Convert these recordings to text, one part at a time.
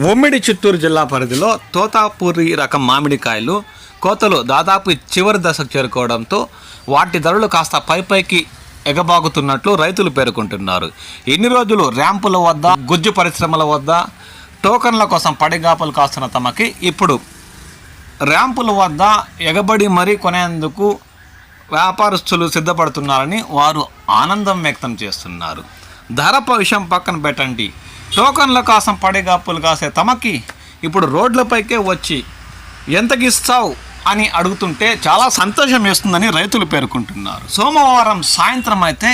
ఉమ్మిడి చిత్తూరు జిల్లా పరిధిలో తోతాపూరి రకం మామిడికాయలు కోతలు దాదాపు చివరి దశకు చేరుకోవడంతో వాటి ధరలు కాస్త పైపైకి ఎగబాగుతున్నట్లు రైతులు పేర్కొంటున్నారు. ఇన్ని రోజులు ర్యాంపుల వద్ద గుజ్జు పరిశ్రమల వద్ద టోకన్ల కోసం పడిగాపులు కాస్తున్న తమకి ఇప్పుడు ర్యాంపుల వద్ద ఎగబడి మరీ కొనేందుకు వ్యాపారస్తులు సిద్ధపడుతున్నారని వారు ఆనందం వ్యక్తం చేస్తున్నారు. ధర విషయం పక్కన పెట్టండి. టోకన్ల కోసం పడిగాపులు కాసే తమకి ఇప్పుడు రోడ్లపైకే వచ్చి ఎంతకిస్తావు? అని అడుగుతుంటే చాలా సంతోషం వేస్తుందని రైతులు పేర్కొంటున్నారు. సోమవారం సాయంత్రం అయితే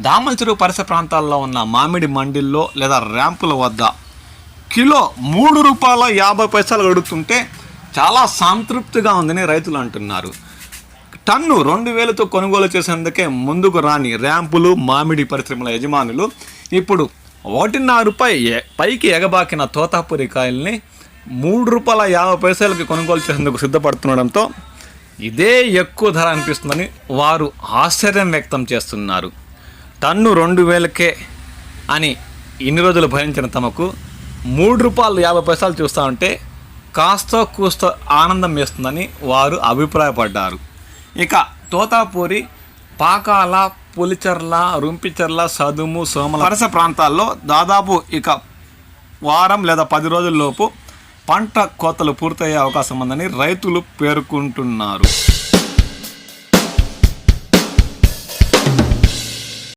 దామల్చెరువు పరిసర ప్రాంతాల్లో ఉన్న మామిడి మండిల్లో లేదా ర్యాంపుల వద్ద కిలో మూడు రూపాయల యాభై పైసలు అడుగుతుంటే చాలా సంతృప్తిగా ఉందని రైతులు అంటున్నారు. టన్ను రెండు వేలతో కొనుగోలు చేసేందుకే ముందుకు రాని ర్యాంపులు మామిడి పరిశ్రమల యజమానులు ఇప్పుడు ఒకటిన్నరపై ఎ- పైకి ఎగబాకిన తోతాపురి కాయల్ని మూడు రూపాయల యాభై పైసలకి కొనుగోలు చేసేందుకు సిద్ధపడుతుండడంతో ఇదే ఎక్కువ ధర అనిపిస్తుందని వారు ఆశ్చర్యం వ్యక్తం చేస్తున్నారు. టన్ను రెండు వేలకే అని ఇన్ని రోజులు భరించిన తమకు మూడు రూపాయలు యాభై పైసలు చూస్తూ ఉంటే కాస్తో కూస్తో ఆనందం వేస్తుందని వారు అభిప్రాయపడ్డారు. ఇక తోతాపూరి పాకాల పులిచెర్ల రుంపిచెర్ల సదుము సోమల వరుస ప్రాంతాల్లో దాదాపు ఇక వారం లేదా పది రోజుల్లోపు పంట కోతలు పూర్తయ్యే అవకాశం ఉందని రైతులు పేర్కొంటున్నారు.